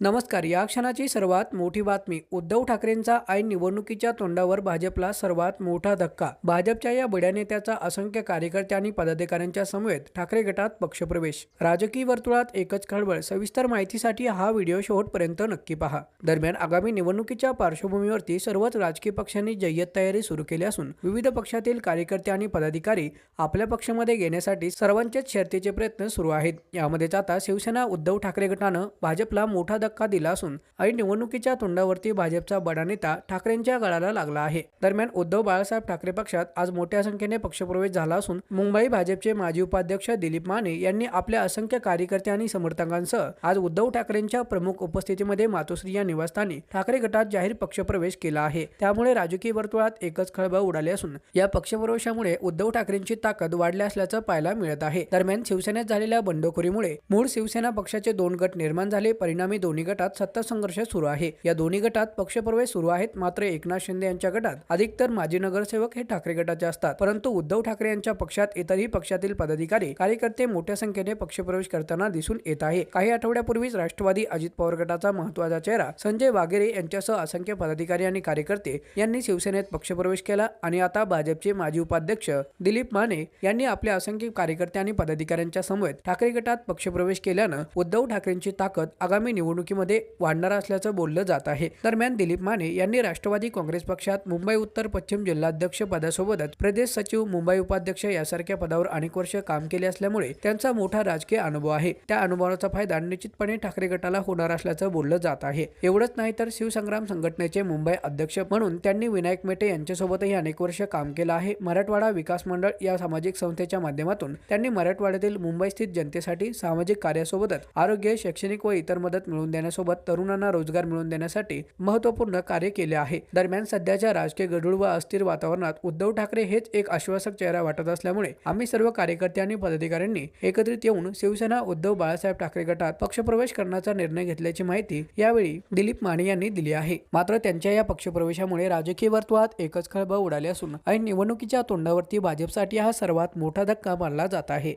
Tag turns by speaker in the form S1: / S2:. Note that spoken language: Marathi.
S1: नमस्कार या क्षणाची सर्वात मोठी बातमी. उद्धव ठाकरेंचा ऐन निवडणुकीच्या तोंडावर भाजपला सर्वात मोठा धक्का. भाजपच्या या बड्या नेत्याचा असंख्य कार्यकर्ते आणि पदाधिकाऱ्यांच्या समवेत ठाकरे गटात पक्षप्रवेश. राजकीय वर्तुळात एकच खळबळ. सविस्तर माहितीसाठी हा व्हिडिओ शेवटपर्यंत नक्की पहा. दरम्यान आगामी निवडणुकीच्या पार्श्वभूमीवरती सर्वच राजकीय पक्षांनी जय्यत तयारी सुरू केली असून विविध पक्षातील कार्यकर्ते आणि पदाधिकारी आपल्या पक्षामध्ये घेण्यासाठी सर्वांचेच शर्तीचे प्रयत्न सुरू आहेत. यामध्येच आता शिवसेना उद्धव ठाकरे गटानं भाजपला मोठा धक्का दिला असून आणि निवडणुकीच्या तोंडावरती भाजपचा बडा नेता ठाकरेंच्या गळाला लागला आहे. दरम्यान उद्धव बाळासाहेब ठाकरे पक्षात आज मोठ्या संख्येने पक्षप्रवेश झाला असून मुंबई भाजपचे माजी उपाध्यक्ष दिलीप माने यांनी आपल्या असंख्य कार्यकर्ते आणि समर्थकांसह आज उद्धव ठाकरेंच्या प्रमुख उपस्थितीमध्ये मातोश्री या निवासस्थानी ठाकरे गटात जाहीर पक्षप्रवेश केला आहे. त्यामुळे राजकीय वर्तुळात एकच खळबळ उडाली असून या पक्षप्रवेशामुळे उद्धव ठाकरेंची ताकद वाढली असल्याचं पाहायला मिळत आहे. दरम्यान शिवसेनेत झालेल्या बंडखोरीमुळे मूळ शिवसेना पक्षाचे दोन गट निर्माण झाले. परिणामी दोन दोन्ही गटात सत्ता संघर्ष सुरू आहे. या दोन्ही गटात पक्षप्रवेश सुरू आहेत. मात्र एकनाथ शिंदे यांच्या गटात अधिकतर माजी नगरसेवक हे ठाकरे गटाचे असतात. परंतु उद्धव ठाकरे यांच्या पक्षात इतरही पक्षातील पदाधिकारी कार्यकर्ते मोठ्या संख्येने पक्षप्रवेश करताना दिसून येत आहे. काही आठवड्यापूर्वीच राष्ट्रवादी अजित पवार गटाचा महत्त्वाचा चेहरा संजय वागेरे यांच्यासह असंख्य पदाधिकारी आणि कार्यकर्ते यांनी शिवसेनेत पक्षप्रवेश केला आणि आता भाजपचे माजी उपाध्यक्ष दिलीप माने यांनी आपल्या असंख्य कार्यकर्ते आणि पदाधिकाऱ्यांच्या समवेत ठाकरे गटात पक्षप्रवेश केल्यानं उद्धव ठाकरेंची ताकद आगामी निवडणूक निवडणुकीमध्ये वाढणार असल्याचं बोललं जात आहे. दरम्यान दिलीप माने यांनी राष्ट्रवादी काँग्रेस पक्षात मुंबई उत्तर पश्चिम जिल्हाध्यक्ष पदासोबतच प्रदेश सचिव मुंबई उपाध्यक्ष यासारख्या पदावर अनेक वर्ष काम केले असल्यामुळे त्यांचा मोठा राजकीय अनुभव आहे. त्या अनुभवाचा फायदा निश्चितपणे ठाकरे गटाला होणार असल्याचं बोललं जात आहे. एवढंच नाही तर शिवसंग्राम संघटनेचे मुंबई अध्यक्ष म्हणून त्यांनी विनायक मेटे यांच्यासोबतही अनेक वर्ष काम केलं आहे. मराठवाडा विकास मंडळ या सामाजिक संस्थेच्या माध्यमातून त्यांनी मराठवाड्यातील मुंबई स्थित जनतेसाठी सामाजिक कार्यासोबतच आरोग्य शैक्षणिक व इतर मदत मिळवून देण्यासोबत तरुणांना रोजगार मिळवून देण्यासाठी महत्त्वपूर्ण कार्य केले आहे. दरम्यान सध्याच्या राजकीय गढूळ व अस्थिर वातावरणात उद्धव ठाकरे हेच एक आश्वासक चेहरा वाटत असल्यामुळे आम्ही सर्व कार्यकर्ते आणि पदाधिकाऱ्यांनी एकत्रित येऊन शिवसेना उद्धव बाळासाहेब ठाकरे गटात पक्षप्रवेश करण्याचा निर्णय घेतल्याची माहिती यावेळी दिलीप माने यांनी दिली आहे. मात्र त्यांच्या या पक्षप्रवेशामुळे राजकीय वर्तुळात एकच खळबळ उडाली असून ऐन निवडणुकीच्या तोंडावरती भाजपसाठी हा सर्वात मोठा धक्का मानला जात आहे.